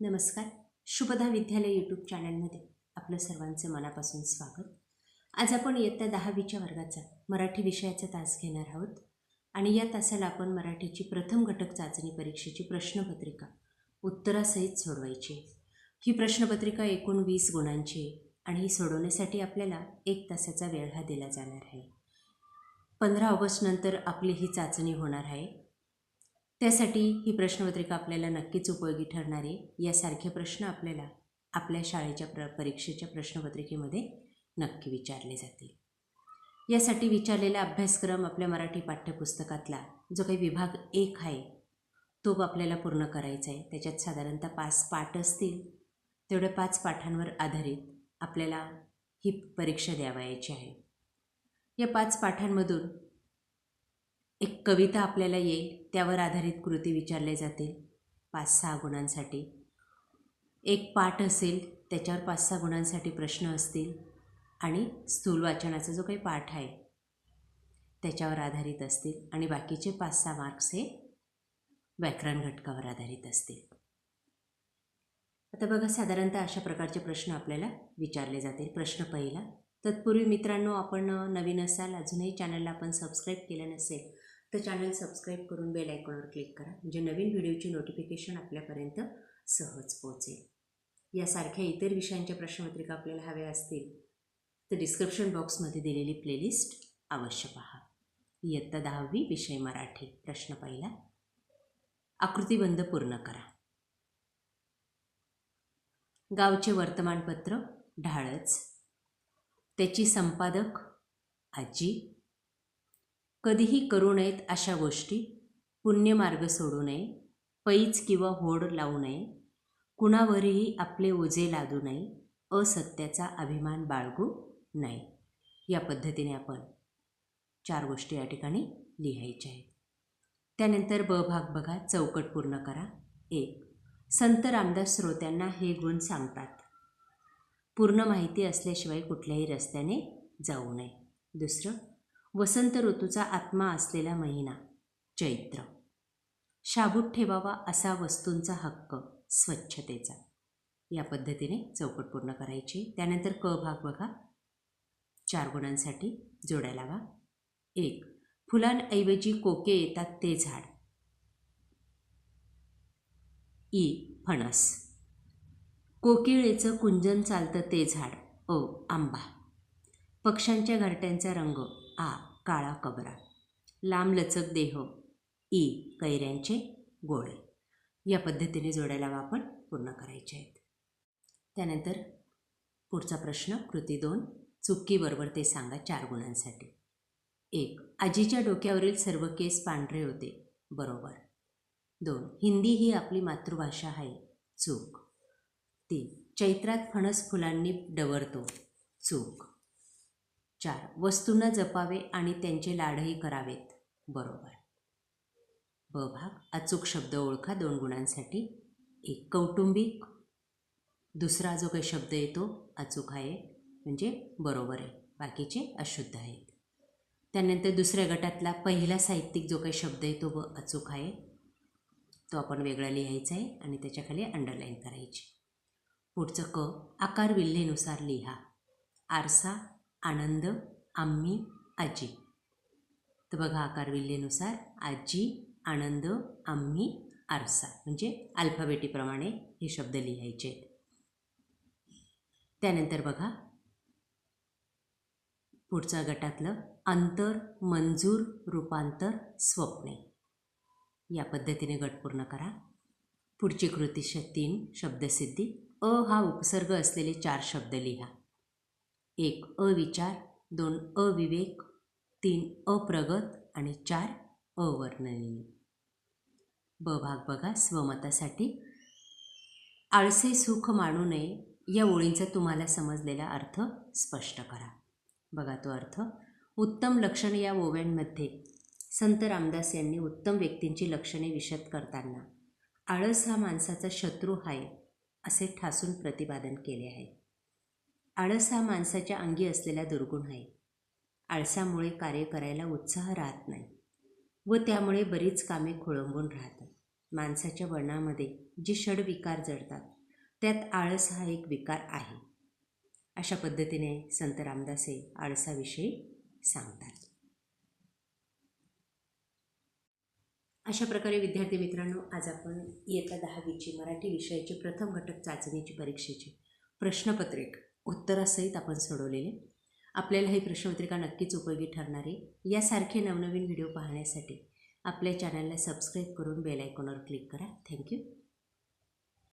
नमस्कार. शुभदा विद्यालय यूट्यूब चॅनलमध्ये आपलं सर्वांचं मनापासून स्वागत. आज आपण इयत्ता दहावीच्या वर्गाचा मराठी विषयाचा तास घेणार आहोत. आणि या तासाला आपण मराठीची प्रथम घटक चाचणी परीक्षेची प्रश्नपत्रिका उत्तरासहित सोडवायची ही प्रश्नपत्रिका एकूण वीस गुणांची आहे आणि ही सोडवण्यासाठी आपल्याला एक तासाचा वेळ हा दिला जाणार आहे. पंधरा ऑगस्टनंतर आपली ही चाचणी होणार आहे. त्यासाठी ही प्रश्नपत्रिका आपल्याला नक्कीच उपयोगी ठरणारे यासारखे प्रश्न आपल्याला आपल्या शाळेच्या प्र परीक्षेच्या प्रश्नपत्रिकेमध्ये नक्की विचारले जातील. यासाठी विचारलेला अभ्यासक्रम आपल्या मराठी पाठ्यपुस्तकातला जो काही विभाग एक आहे तो आपल्याला पूर्ण करायचा आहे. त्याच्यात साधारणतः पाच पाठ असतील. तेवढ्या पाच पाठांवर आधारित आपल्याला ही परीक्षा द्यावयाची आहे. या पाच पाठांमधून एक कविता आपल्याला येईल त्यावर आधारित कृती विचारले जातील पाच सहा गुणांसाठी. एक पाठ असेल त्याच्यावर पाच सहा गुणांसाठी प्रश्न असतील आणि स्थूल वाचनाचा जो काही पाठ आहे त्याच्यावर आधारित असतील आणि बाकीचे पाच सहा मार्क्स हे व्याकरण घटकावर आधारित असतील. आता बघा साधारणतः अशा प्रकारचे प्रश्न आपल्याला विचारले जातील. प्रश्न पहिला तत्पूर्वी मित्रांनो आपण नवीन असाल अजूनही चॅनलला आपण सबस्क्राईब केलं नसेल तर चॅनल सबस्क्राईब करून बेल आयकॉनवर क्लिक करा. म्हणजे नवीन व्हिडिओची नोटिफिकेशन आपल्यापर्यंत सहज पोहोचेल. यासारख्या इतर विषयांच्या प्रश्नपत्रिका आपल्याला हव्या असतील तर डिस्क्रिप्शन बॉक्समध्ये दिलेली प्लेलिस्ट अवश्य पहा. इयत्ता दहावी विषय मराठी प्रश्न पहिला. आकृतीबंध पूर्ण करा. गावचे वर्तमानपत्र ढाळच. त्याची संपादक आजी. कधीही करू नयेत अशा गोष्टी. पुण्यमार्ग सोडू नये. पैज किंवा होड लावू नये. कुणावरही आपले ओझे लादू नये. असत्याचा अभिमान बाळगू नये. या पद्धतीने आपण चार गोष्टी या ठिकाणी लिहायच्या आहेत. त्यानंतर ब भाग बघा. चौकट पूर्ण करा. एक. संत रामदास श्रोत्यांना हे गुण सांगतात. पूर्ण माहिती असल्याशिवाय कुठल्याही रस्त्याने जाऊ नये. दुसरं वसंत ऋतूचा आत्मा असलेला महिना. चैत्र. शाबूत ठेवावा असा वस्तूंचा हक्क स्वच्छतेचा. या पद्धतीने चौकट पूर्ण करायची. त्यानंतर क भाग बघा. चार गुणांसाठी जोड्या लावा. एक फुलांऐवजी कोके येतात ते झाड. ई फणस. कोकिळेचं कुंजन चालतं ते झाड. अ आंबा. पक्ष्यांच्या घरट्यांचा रंग आ. काळा कबरा. लांबलचक देह. ई. कैऱ्यांचे गोळे. या पद्धतीने जोड्या लावा आपण पूर्ण करायचे आहेत. त्यानंतर पुढचा प्रश्न कृती दोन चुकीबरोबर ते सांगा चार गुणांसाठी. एक आजीच्या डोक्यावरील सर्व केस पांढरे होते. बरोबर. दोन हिंदी ही आपली मातृभाषा आहे. चूक. तीन चैत्रात फणस फुलांनी डवरतो. चूक. चार वस्तूंना जपावे आणि त्यांचे लाडही करावेत. बरोबर. ब भाग अचूक शब्द ओळखा दोन गुणांसाठी. एक कौटुंबिक. दुसरा जो काही शब्द येतो अचूक आहे म्हणजे बरोबर आहे. बाकीचे अशुद्ध आहेत. त्यानंतर दुसऱ्या गटातला पहिला साहित्यिक जो काही शब्द आहे तो ब अचूक आहे तो आपण वेगळा लिहायचा आहे आणि त्याच्याखाली अंडरलाईन करायची. पुढचं क आकार विल्हेनुसार लिहा. आरसा आनंद आम्ही आजी. तर बघा आकारविल्लेनुसार आजी आनंद आम्ही आरसा. म्हणजे अल्फाबेटीप्रमाणे हे शब्द लिहायचे. त्यानंतर बघा पुढच्या गटातलं अंतर मंजूर रूपांतर स्वप्ने. या पद्धतीने गट पूर्ण करा. पुढची कृती श तीन शब्दसिद्धी. अ हा उपसर्ग असलेले चार शब्द लिहा. एक अविचार दोन अविवेक तीन अप्रगत आणि चार अवर्णनीय. ब भाग बघा स्वमतासाठी. आळसे सुख मानू नये या ओळींचा तुम्हाला समजलेला अर्थ स्पष्ट करा. बघा तो अर्थ. उत्तम लक्षण या ओव्यांमध्ये संत रामदास यांनी उत्तम व्यक्तींची लक्षणे विशद करताना आळस हा माणसाचा शत्रू आहे असे ठासून प्रतिपादन केले आहे. आळस हा माणसाच्या अंगी असलेला दुर्गुण आहे. आळसामुळे कार्य करायला उत्साह राहत नाही व त्यामुळे बरीच कामे खोळंबून राहतात. माणसाच्या वर्णामध्ये जे षडविकार जडतात त्यात आळस हा एक विकार आहे. अशा पद्धतीने संत रामदास हे आळसाविषयी सांगतात. अशा प्रकारे विद्यार्थी मित्रांनो आज आपण इयत्ता दहावीची मराठी विषयाची प्रथम घटक चाचणीची परीक्षेची प्रश्नपत्रिक उत्तरासहित आपण सोडवलेले. आपल्याला ही प्रश्नपत्रिका नक्कीच उपयोगी ठरणारी. यासारखे नवनवीन व्हिडिओ पाहण्यासाठी आपल्या चॅनलला सबस्क्राईब करून बेल आयकॉनवर क्लिक करा. थँक्यू